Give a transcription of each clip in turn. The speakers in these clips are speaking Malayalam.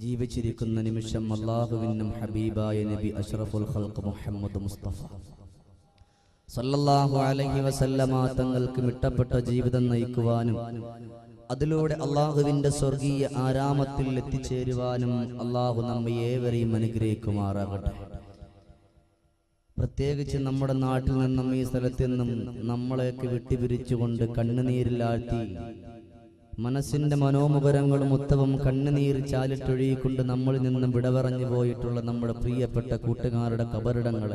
ജീവിച്ചിരിക്കുന്ന നിമിഷം അള്ളാഹുവിനും ഹബീബായ നബി അഷ്റഫുൽ ഖൽഖ് മുഹമ്മദ് മുസ്തഫ. സല്ലല്ലാഹു അലൈഹി വസല്ലമ തങ്ങൾക്ക് മിട്ടപ്പെട്ട ജീവിതം നയിക്കുവാനും അതിലൂടെ അള്ളാഹുവിന്റെ സ്വർഗീയ ആരാമത്തിൽ എത്തിച്ചേരുവാനും അള്ളാഹു നമ്മെ ഏവരെയും അനുഗ്രഹിക്കുമാറാകട്ടെ. പ്രത്യേകിച്ച് നമ്മുടെ നാട്ടിൽ നിന്നും ഈ സ്ഥലത്തു നിന്നും നമ്മളെയൊക്കെ വിട്ടുപിരിച്ചുകൊണ്ട് കണ്ണുനീരിലാഴ്ത്തി മനസ്സിന്റെ മനോമുഖരങ്ങളും ഉത്തവും കണ്ണുനീർ ചാലിട്ടൊഴുകിക്കൊണ്ട് നമ്മളിൽ നിന്നും വിടപറഞ്ഞു പോയിട്ടുള്ള നമ്മുടെ പ്രിയപ്പെട്ട കൂട്ടുകാരുടെ കബറിടങ്ങൾ.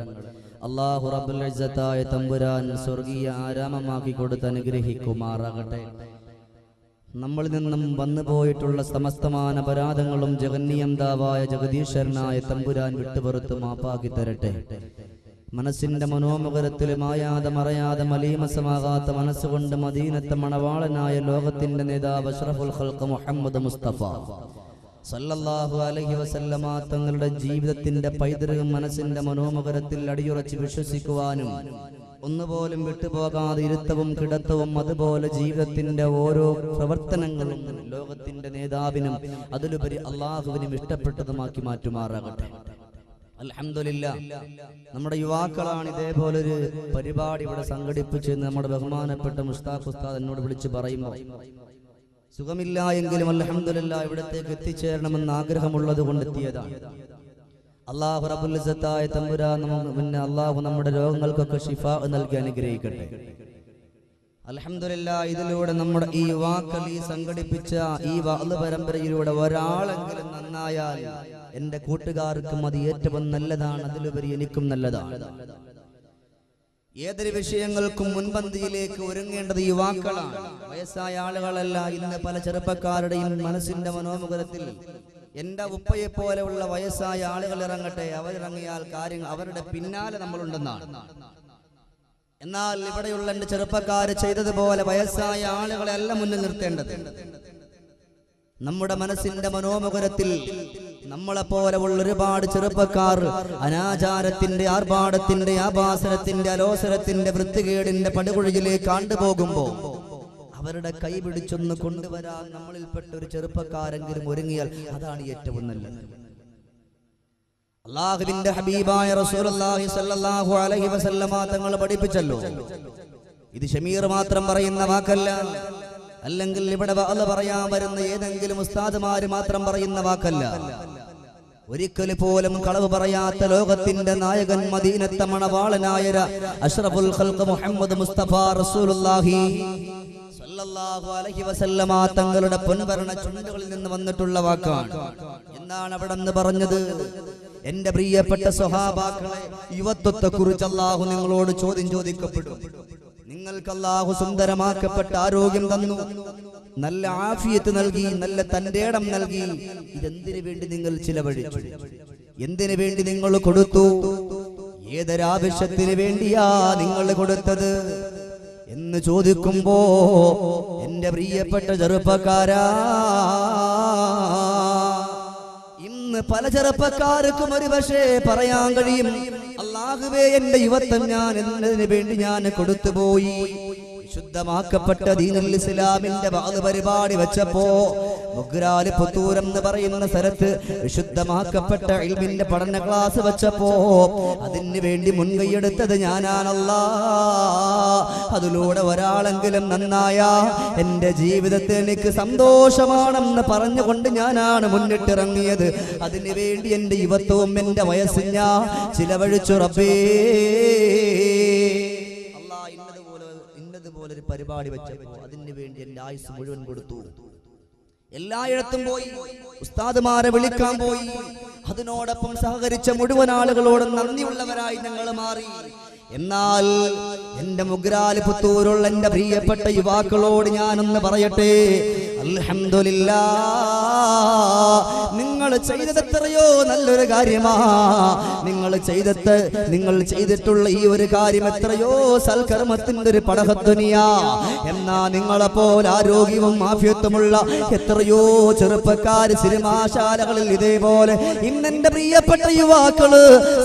അള്ളാഹു റബ്ബുൽ ഇസ്സത്തായ തമ്പുരാൻ സ്വർഗീയ ആരാമമാക്കി കൊടുത്ത് അനുഗ്രഹിക്കുമാറാകട്ടെ. നമ്മളിൽ നിന്നും വന്നു പോയിട്ടുള്ള സമസ്തമാന പരാതങ്ങളും ജഗന്നിയന്താവായ ജഗദീശ്വരനായ തമ്പുരാൻ വിട്ടുപുറത്ത് മാപ്പാക്കി തരട്ടെ. മനസ്സിന്റെ മനോമുഖരത്തിൽ മായാതെ മറയാതെ മലീമസമാകാത്ത മനസ്സുകൊണ്ട് മദീനത്തെ മണവാളനായ ലോകത്തിന്റെ നേതാവ് അഷ്റഫുൽ ഖൽഖ് മുഹമ്മദ് മുസ്തഫ. സല്ലല്ലാഹു അലൈഹി വസല്ലമ തങ്ങളുടെ ജീവിതത്തിന്റെ പൈതൃകം മനസ്സിന്റെ മനോമുഖരത്തിൽ അടിയുറച്ച് വിശ്വസിക്കുവാനും ഒന്നുപോലും വിട്ടുപോകാതെ ഇരുത്തവും കിടത്തവും അതുപോലെ ജീവിതത്തിന്റെ ഓരോ പ്രവർത്തനങ്ങളും ലോകത്തിന്റെ നേതാവിനും അതിലുപരി അള്ളാഹുവിനും ഇഷ്ടപ്പെട്ടതുമാക്കി മാറ്റുമാറാകട്ടെ. അൽഹംദുലില്ല. നമ്മുടെ യുവാക്കളാണ് ഇതേപോലെ ഒരു പരിപാടി ഇവിടെ സംഘടിപ്പിച്ച് നമ്മുടെ ബഹുമാനപ്പെട്ട മുസ്താഖ് ഉസ്താദ് എന്നോട് വിളിച്ച് പറയുമ്പോൾ സുഖമില്ല എങ്കിലും അലഹമില്ല ഇവിടത്തേക്ക് എത്തിച്ചേരണമെന്ന് ആഗ്രഹമുള്ളത് കൊണ്ട് എത്തിയതാണ്. അള്ളാഹു റബുൽ തമ്പുരാ നമുക്ക് പിന്നെ അള്ളാഹു നമ്മുടെ രോഗങ്ങൾക്കൊക്കെ ഷിഫ നൽകി അനുഗ്രഹിക്കട്ടെ. അലഹമില്ല ഇതിലൂടെ നമ്മുടെ ഈ യുവാക്കൾ ഈ സംഘടിപ്പിച്ച ഈ വാൾ പരമ്പരയിലൂടെ ഒരാളെങ്കിലും നന്നായാൽ എന്റെ കൂട്ടുകാർക്കും അത് ഏറ്റവും നല്ലതാണ് അതിലുപരി എനിക്കും നല്ലതാണ്. ഏതൊരു വിഷയങ്ങൾക്കും മുൻപന്തിയിലേക്ക് ഒരുങ്ങേണ്ടത് യുവാക്കളാണ് വയസ്സായ ആളുകളല്ല ഇന്ന് പല ചെറുപ്പക്കാരുടെയും മനസ്സിന്റെ മനോമുഖത്തിൽ എന്റെ ഉപ്പയെ പോലെയുള്ള വയസ്സായ ആളുകൾ ഇറങ്ങട്ടെ. അവരിറങ്ങിയാൽ കാര്യങ്ങൾ അവരുടെ പിന്നാലെ നമ്മളുണ്ടെന്നാണ്. എന്നാൽ ഇവിടെയുള്ള എന്റെ ചെറുപ്പക്കാര് ചെയ്തതുപോലെ വയസ്സായ ആളുകളെ അല്ല മുന്നിൽ നിർത്തേണ്ടത്. നമ്മുടെ മനസ്സിന്റെ മനോമുഖരത്തിൽ നമ്മളെ ഉള്ള ഒരുപാട് ചെറുപ്പക്കാർ അനാചാരത്തിന്റെ ആർഭാടത്തിന്റെ ആഭാസനത്തിന്റെ അലോസരത്തിന്റെ വൃത്തികേടിന്റെ പടുകുഴിയിലേക്ക് കണ്ടുപോകുമ്പോ അവരുടെ കൈ പിടിച്ചൊന്ന് കൊണ്ടുവരാൻ നമ്മളിൽപ്പെട്ട ഒരു ചെറുപ്പക്കാരെങ്കിലും ഒരുങ്ങിയാൽ അതാണ് ഏറ്റവും നല്ലത്. അള്ളാഹുവിന്റെ ഹബീബായ റസൂലുള്ളാഹി സ്വല്ലല്ലാഹു അലൈഹി വസല്ലമ തങ്ങൾ പഠിപ്പിച്ചല്ലോ. ഇത് ഷമീർ മാത്രം പറയുന്ന വാക്കല്ല. അല്ലെങ്കിൽ ഇവിടെ അത് പറയാൻ വരുന്ന ഏതെങ്കിലും ഉസ്താദുമാര് മാത്രം പറയുന്ന വാക്കല്ല. ഒരിക്കൽ പോലും കളവ് പറയാത്ത ലോകത്തിന്റെ നായകൻ മദീനത്തെ മണവാളനായ അഷ്റഫുൽ ഖൽഖ് മുഹമ്മദ് മുസ്തഫ റസൂലുള്ളാഹി സല്ലല്ലാഹു അലൈഹി വസല്ലമ തങ്ങളുടെ പൊൻഭരണ ചുണ്ടുകളിൽ നിന്ന് വന്നിട്ടുള്ള വാക്കാണ്. എന്നാണ് അവിടെ നിന്ന് പറഞ്ഞത്. എന്റെ പ്രിയപ്പെട്ട സ്വഹാബാക്കളെ യുവത്വത്തെ കുറിച്ച് അള്ളാഹു നിങ്ങളോട് ചോദ്യം ചോദിക്കപ്പെടും. നിങ്ങൾക്ക് അള്ളാഹു സുന്ദരമാക്കപ്പെട്ട ആരോഗ്യം തന്നു. നല്ല ആഫിയത്ത് നൽകി നല്ല തന്റെ ഇടം നൽകി. ഇതെന്തിനു വേണ്ടി നിങ്ങൾ ചിലവഴിച്ചു? എന്തിനു വേണ്ടി നിങ്ങൾ കൊടുത്തു? ഏതൊരാവശ്യത്തിന് വേണ്ടിയാ നിങ്ങൾ കൊടുത്തത്? എന്ന് ചോദിക്കുമ്പോ എന്റെ പ്രിയപ്പെട്ട ചെറുപ്പക്കാരാ ഇന്ന് പല ചെറുപ്പക്കാർക്കും ഒരു പക്ഷേ പറയാൻ കഴിയും അള്ളാഹുവേ എന്റെ യുവത്വം ഞാൻ എന്നതിന് വേണ്ടി ഞാൻ കൊടുത്തുപോയി. ശുദ്ധമാക്കപ്പെട്ട ദീനുൽ ഇസ്ലാമിന്റെ വാദ പരിപാടി വെച്ചപ്പോ മുഗ്രാൽ പുത്തൂരം എന്ന് പറയുന്ന സ്ഥലത്ത് വിശുദ്ധമാക്കപ്പെട്ട ഇൽമിന്റെ പഠന ക്ലാസ് വെച്ചപ്പോ അതിന് വേണ്ടി മുൻകൈയെടുത്തത് ഞാനാണല്ല. അതിലൂടെ ഒരാളെങ്കിലും നന്നായ എന്റെ ജീവിതത്തിൽ എനിക്ക് സന്തോഷമാണെന്ന് പറഞ്ഞുകൊണ്ട് ഞാനാണ് മുന്നിട്ടിറങ്ങിയത്. അതിനു വേണ്ടി എന്റെ യുവത്വവും എന്റെ വയസ്സും ഞാൻ ചിലവഴിച്ചു റബ്ബേ. ഇന്നതുപോലെ ഒരു പരിപാടി വെച്ചപ്പോ അതിനു വേണ്ടി എന്റെ ആയുസ് മുഴുവൻ കൊടുത്തു. എല്ലായിടത്തും പോയി. ഉസ്താദുമാരെ വിളിക്കാൻ പോയി. അതിനോടൊപ്പം സഹകരിച്ച മുഴുവൻ ആളുകളോടും നന്ദിയുള്ളവരായി ഞങ്ങൾ മാറി. എന്നാൽ എന്റെ മുഗ്രാൽ പുത്തൂരുള്ള എന്റെ പ്രിയപ്പെട്ട യുവാക്കളോട് ഞാനൊന്ന് പറയട്ടെ? അൽഹംദുലില്ലാ. നിങ്ങൾ ചെയ്തത് എത്രയോ നല്ലൊരു കാര്യമാ. നിങ്ങൾ ചെയ്തത് നിങ്ങൾ ചെയ്തിട്ടുള്ള ഈ ഒരു കാര്യം എത്രയോ സൽക്കർമ്മത്തിന്റെ ഒരു പടഹത്വനിയാ എന്നാ നിങ്ങളെ പോലെ ആരോഗ്യവും ആഫ്യത്വമുള്ള എത്രയോ ചെറുപ്പക്കാർ സിനിമാശാലകളിൽ ഇതേപോലെ ഇന്നെന്റെ പ്രിയപ്പെട്ട യുവാക്കൾ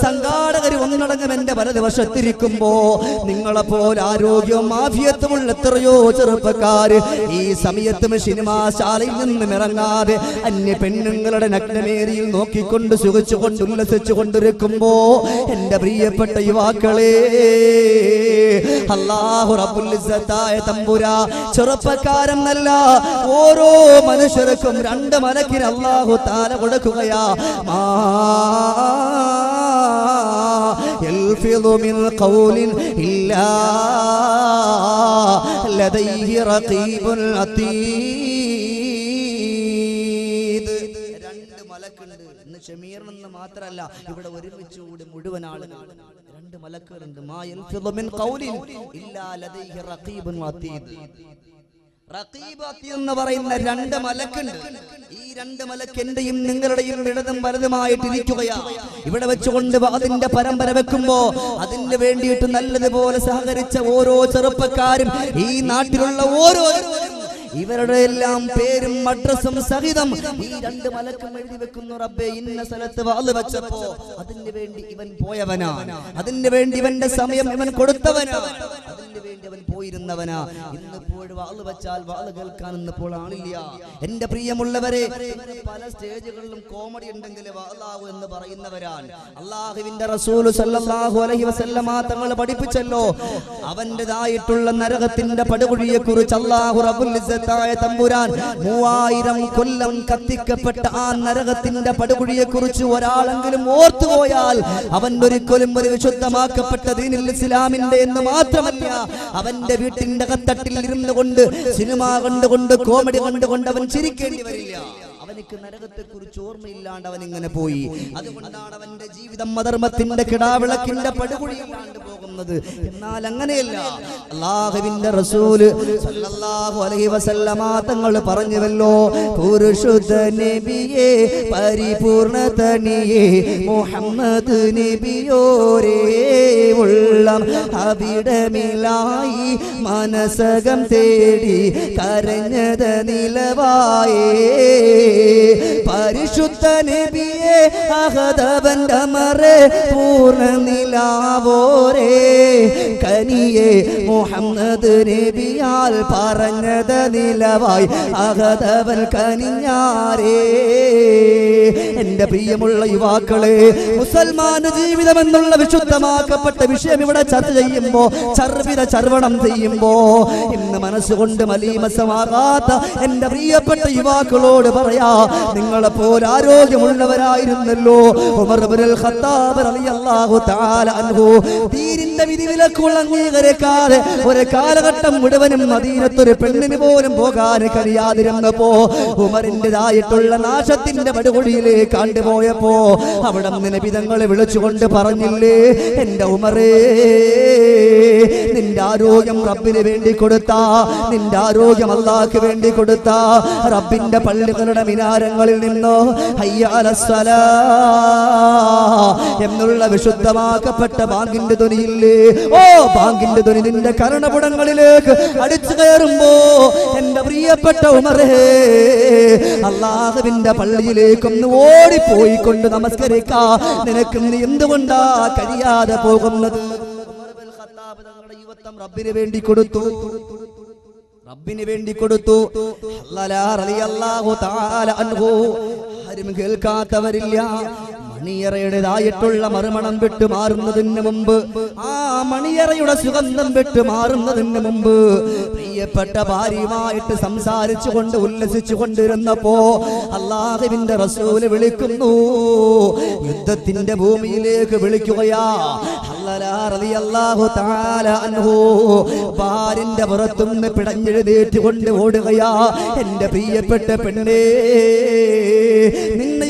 സംഘാടകർ ഒന്നടങ്കം എന്റെ വലതുവശത്തിരിക്കുമ്പോ നിങ്ങളെ പോലെ ആരോഗ്യവും ആഫിയത്തുമുള്ള എത്രയോ ചെറുപ്പക്കാര് ഈ സമയത്തും സിനിമാശാലയിൽ നിന്നും ഇറങ്ങാതെ അന്യ പെണ്ണുങ്ങളുടെ നഗ്ന ജനമേരിയിൽ നോക്കിക്കൊണ്ട് സുഖിച്ചുകൊണ്ട് ഉല്ലസിച്ചു കൊണ്ടിരിക്കുമ്പോ എന്റെ പ്രിയപ്പെട്ട യുവാക്കളെ അള്ളാഹു റബ്ബുൽ തമ്പുര ചെറുപ്പക്കാരൻ നല്ല ഓരോ മനുഷ്യർക്കും രണ്ട് മലക്കിന് അള്ളാഹു താല കൊടുക്കുകയാ മാ يلفظ من قول إلا لديه رقيب عتيد മാത്രമല്ല ഇവിടെ ഒരുമിച്ച് കൂടി മുഴുവൻ ആളുകൾ രണ്ട് മലക്കുകളുണ്ട്. എന്ന് പറയുന്ന രണ്ട് മലക്കുണ്ട്. ഈ രണ്ട് മലക്ക് എന്റെയും നിങ്ങളുടെയും ഇടതും വലതുമായിട്ട് ഇരിക്കുകയാണ് ഇവിടെ വെച്ചുകൊണ്ട് അതിന്റെ പരമ്പര വെക്കുമ്പോ അതിന് വേണ്ടിയിട്ട് നല്ലതുപോലെ സഹകരിച്ച ഓരോ ചെറുപ്പക്കാരും ഈ നാട്ടിലുള്ള ഓരോ ഇവരുടെ എല്ലാം പേരും അഡ്രസ്സും സഹിതം ഈ രണ്ട് മലക്കും എഴുതി വെക്കുന്നു റബ്ബേ. ഇന്ന സ്ഥലത്ത് വാൾ വെച്ചപ്പോ അതിന് വേണ്ടി ഇവൻ പോയവനാ. അതിന് വേണ്ടി ഇവന്റെ സമയം ഇവൻ കൊടുത്തവനാ. അതിന് വേണ്ടി അവൻ പോയിരുന്നവനാ. ഇന്നിപ്പോൾ വാൾ വെച്ചാൽ വാൾ കേൾക്കാൻ ഇന്നിപ്പോൾ ആളില്ല. എന്റെ പ്രിയമുള്ളവരെ പല സ്റ്റേജുകളിലും കോമഡി ഉണ്ടെങ്കിൽ വാളാവു എന്ന് പറയുന്നവരാണ്. അള്ളാഹുവിന്റെ റസൂൽ സല്ലല്ലാഹു അലൈഹി വസല്ലമ തങ്ങൾ പഠിപ്പിച്ചല്ലോ. അവന്റേതായിട്ടുള്ള നരകത്തിന്റെ പടുകുഴിയെ കുറിച്ച് അള്ളാഹു റബ്ബുൽ ഇസ്സത്തായ തമ്പുരാൻ മൂവായിരം കൊല്ലം കത്തിക്കപ്പെട്ട ആ നരകത്തിന്റെ പടുകുഴിയെ കുറിച്ച് ഒരാളെങ്കിലും ഓർത്തുപോയാൽ അവൻ ഒരിക്കലും ഒരു വിശുദ്ധമാക്കപ്പെട്ട ദീനിൽ ഇസ്ലാമിന്റെ എന്ന് മാത്രമല്ല അവന്റെ വീട്ടിന്റെ കത്തട്ടിൽ ഇരുന്നു കൊണ്ട് സിനിമ കണ്ടുകൊണ്ട് കോമഡി കണ്ടുകൊണ്ട് അവൻ ചിരിക്കേണ്ടി വരില്ല. അവനക്ക് നരകത്തെ കുറിച്ച് ഓർമ്മയില്ലാണ്ട് അവൻ ഇങ്ങനെ പോയി. അതുകൊണ്ടാണ് അവന്റെ ജീവിതം അധർമ്മത്തിന്റെ കിടാവിളക്കിന്റെ പടുകുഴിയിലാണ്ട് പോകുന്നത് എന്നാൽ അങ്ങനെയല്ല. അള്ളാഹുവിന്റെ റസൂൽ സല്ലല്ലാഹു അലൈഹി വസല്ലമ തങ്ങൾ പറഞ്ഞുവല്ലോ പുരുഷുദ്ധ നബിയെ പരിപൂർണതനിയെ മുഹമ്മദ് നബിയോരേ ഉള്ളം അവിടമിലായി മനസകം തേടി കരഞ്ഞത് നിലവായേ. പരിശുദ്ധ നബിയെ അഹദവന്റെ മറേ പൂർണ നിലാവോരേ കനിയെ മുഹമ്മദ് നബിയാൽ പറഞ്ഞത് നിലവായി. അഹദവൻ കനിഞ്ഞാരേ. എന്റെ പ്രിയമുള്ള യുവാക്കളെ മുസൽമാന ജീവിതം എന്നുള്ള വിശുദ്ധമാക്കപ്പെട്ട വിഷയം ഇവിടെ ചർച്ച ചെയ്യുമ്പോ ചർവിത ചർവണം ചെയ്യുമ്പോ ഇന്ന് മനസ്സുകൊണ്ട് മലീമസമാകാത്ത എന്റെ പ്രിയപ്പെട്ട യുവാക്കളോട് പറയാ നിങ്ങളെ പോലെ ആരോഗ്യമുള്ളവരായിരുന്നല്ലോ ഉമർ ഖത്താബ് റളിയല്ലാഹു തആല അൻഹു. വിധിവിലക്കുകൾ അംഗീകരിക്കാതെ ഒരു കാലഘട്ടം മുഴുവനും മദീനത്തൊരു പെണ്ണിന് പോലും പോകാൻ കഴിയാതിരുന്നപ്പോ ഉമറിന്റെതായിട്ടുള്ള നാശത്തിന്റെ പടുകൊടിയിലേക്ക് കണ്ടുപോയപ്പോ അവിടെ നിന്ന് വിധങ്ങളെ വിളിച്ചുകൊണ്ട് പറഞ്ഞില്ലേ എന്റെ ഉമറേ നിന്റെ ആരോഗ്യം റബ്ബിന് വേണ്ടി കൊടുത്ത നിന്റെ ആരോഗ്യം അള്ളാഹ്ക്ക് വേണ്ടി കൊടുത്ത. റബ്ബിന്റെ പള്ളികളുടെ മിനാരങ്ങളിൽ നിന്നോ അയ്യാലസ്വല എന്നുള്ള വിശുദ്ധമാക്കപ്പെട്ട ബാങ്കിന്റെ ധ്വനിയില്ലേ? ഓ ബാങ്കിന്റെ ധ്വനി നിന്റെ കരണപുടങ്ങളിലേക്ക് അടിച്ചു കയറുമ്പോ എന്റെ പ്രിയപ്പെട്ട ഉമറേ അള്ളാഹുവിന്റെ പള്ളിയിലേക്കൊന്ന് ഓടിപ്പോയിക്കൊണ്ട് നമസ്കരിക്കാ. നിനക്ക് എന്തുകൊണ്ടാ കഴിയാതെ പോകുന്നത്? യുവത്വം റബ്ബിന് വേണ്ടി കൊടുത്തു. റബ്ബിന് വേണ്ടി കൊടുത്തു. ആരും കേൾക്കാത്തവരില്ല. മണിയറയുടേതായിട്ടുള്ള മറുമണം വിട്ടു മാറുന്നതിന് മുമ്പ് ആ മണിയറയുടെ സുഗന്ധം വിട്ടു മാറുന്നതിന് മുമ്പ് പ്രിയപ്പെട്ട ഭാര്യയുമായിട്ട് സംസാരിച്ചു കൊണ്ട് ഉല്ലസിച്ചു കൊണ്ടിരുന്നപ്പോ അള്ളാഹുവിന്റെ റസൂൽ വിളിക്കുന്നു. യുദ്ധത്തിന്റെ ഭൂമിയിലേക്ക് വിളിക്കുകയാ. ഭാര്യന്റെ പുറത്തുനിന്ന് പിടഞ്ഞെഴുതേറ്റുകൊണ്ട് ഓടുകയാ. എന്റെ പ്രിയപ്പെട്ട പെണ്ണേ.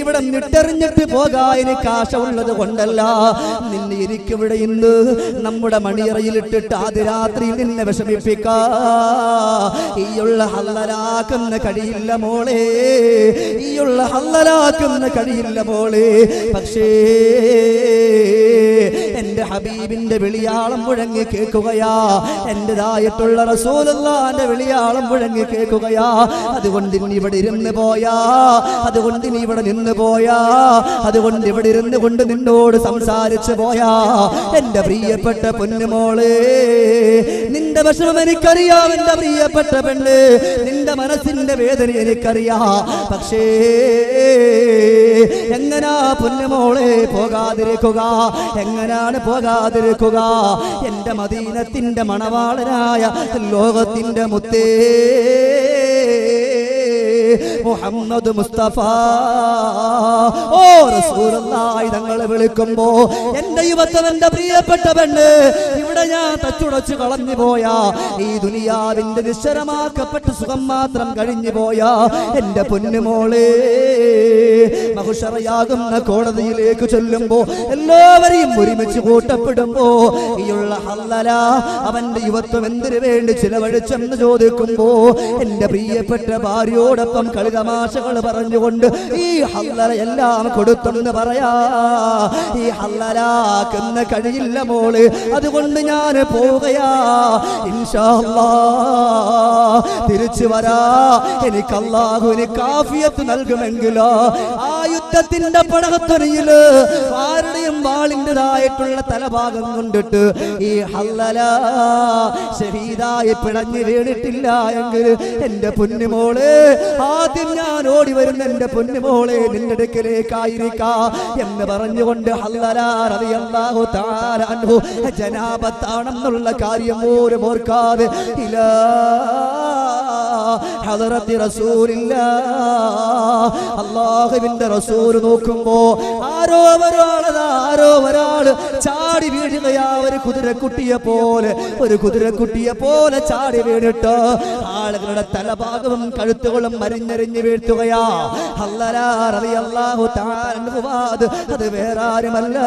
ഇവിടെ നിട്ടെറിഞ്ഞിട്ട് പോകാൻ കാശ ഉള്ളത് കൊണ്ടല്ല. നിന്നെ എനിക്കിവിടെ ഇന്ന് നമ്മുടെ മണിയറയിലിട്ടിട്ട് ആദ്യ രാത്രിയിൽ നിന്നെ വിഷമിപ്പിക്കാ. ഈയുള്ള കഴിയില്ല മോളെ. ഈയുള്ള ഹല്ലലാക്കുന്ന കഴിയില്ല മോളെ. പക്ഷേ എന്റെ ഹബീബിന്റെ വിളിയാളം മുഴങ്ങി കേൾക്കുകയാ. എന്റേതായിട്ടുള്ള റസൂലല്ലാന്റെ വിളിയാളം മുഴങ്ങി കേൾക്കുകയാ. അതുകൊണ്ട് ഇനി ഇവിടെ ഇരുന്ന് പോയാ. അതുകൊണ്ട് ഇനി ഇവിടെ നിന്ന് പോയാ? അതുകൊണ്ട് ഇവിടെ ഇരുന്ന് കൊണ്ട് നിന്നോട് സംസാരിച്ചു പോയാ? എന്റെ പ്രിയപ്പെട്ട പൊന്നുമോളെ നിന്റെ വിഷമം എനിക്കറിയാം എന്റെ പ്രിയപ്പെട്ട പെണ്ണ്. നിന്റെ മനസ്സിന്റെ വേദന എനിക്കറിയാ. പക്ഷേ എങ്ങനാ പൊന്നുമോളെ പോകാതിരിക്കുക? എങ്ങനാണ് പോകാതിരിക്കുക? എന്റെ മദീനത്തിന്റെ മണവാളനായ ലോകത്തിന്റെ മുത്തേ മുഹമ്മദ് മുസ്തഫ. ഓ റസൂലുള്ളാഹി തങ്ങളെ വിളിക്കുമ്പോ എന്റെ യുവത്വം എന്റെ പ്രിയപ്പെട്ട പെണ്ണ് ഇവിടെ ഞാൻ തച്ചുടച്ചു കളഞ്ഞു പോയ. ഈ ദുനിയാവിന്റെ നിശ്ചരമാക്കപ്പെട്ട സുഖം മാത്രം കഴിഞ്ഞു പോയ. എന്റെ പൊന്നുമോളെ മഹുഷറയാകുന്ന കോടതിയിലേക്ക് ചൊല്ലുമ്പോ എല്ലാവരെയും ഒരുമിച്ച് കൂട്ടപ്പെടുമ്പോ ഈയുള്ള ഹല്ലല അവന്റെ യുവത്വം എന്തിനു വേണ്ടി ചിലവഴിച്ചെന്ന് ചോദിക്കുമ്പോ എന്റെ പ്രിയപ്പെട്ട ഭാര്യയോടൊപ്പം കളിതമാശകൾ പറഞ്ഞുകൊണ്ട് ഈ ഹല്ലല എല്ലാം കൊടുത്തെന്ന് പറയാ. ഈ ഹല്ലലാക്കുന്ന കഴിയില്ല മോൾ. അതുകൊണ്ട് ഞാൻ പോവുകയാ. തിരിച്ചു വരാ. എനിക്ക് കാഫിയത്ത് നൽകുമെങ്കിലോ. ആ യുദ്ധത്തിന്റെ പടകത്തൊരയിൽ ആരുടെയും വാളിന്റെതായിട്ടുള്ള തലഭാഗം കൊണ്ടിട്ട് ഈ ഹല്ലല ശരീരായി പിടഞ്ഞു വീണിട്ടില്ല എങ്കിൽ എന്റെ പൊന്നുമോൾ ആദ്യം ഞാൻ ഓടി വരുന്ന എന്റെ പൊന്നുമോളെ നിന്റെ അടുക്കലേക്കായിരിക്കാ എന്ന് പറഞ്ഞുകൊണ്ട് ഹല്ലലാറിയാഹു താരാൻഹു ജനാപത്താണെന്നുള്ള കാര്യം പോലും ഓർക്കാതെ ഇലാ ഹദറത്തി റസൂലില്ല അള്ളാഹുവിന്റെ റസൂൽ നോക്കുമ്പോ ആരോ ഒരാളതാ ആരോ ഒരാൾ ചാടി വീഴുകയാ ഒരു കുതിരക്കുട്ടിയെ പോലെ ഒരു കുതിരക്കുട്ടിയെ പോലെ ചാടി വീണിട്ട് ആളുകളുടെ തലഭാഗവും കഴുത്തുകളും മരിഞ്ഞെറിഞ്ഞു വീഴ്ത്തുകയാ. അല്ലാഹു താൻ അത് വേറാരുമല്ല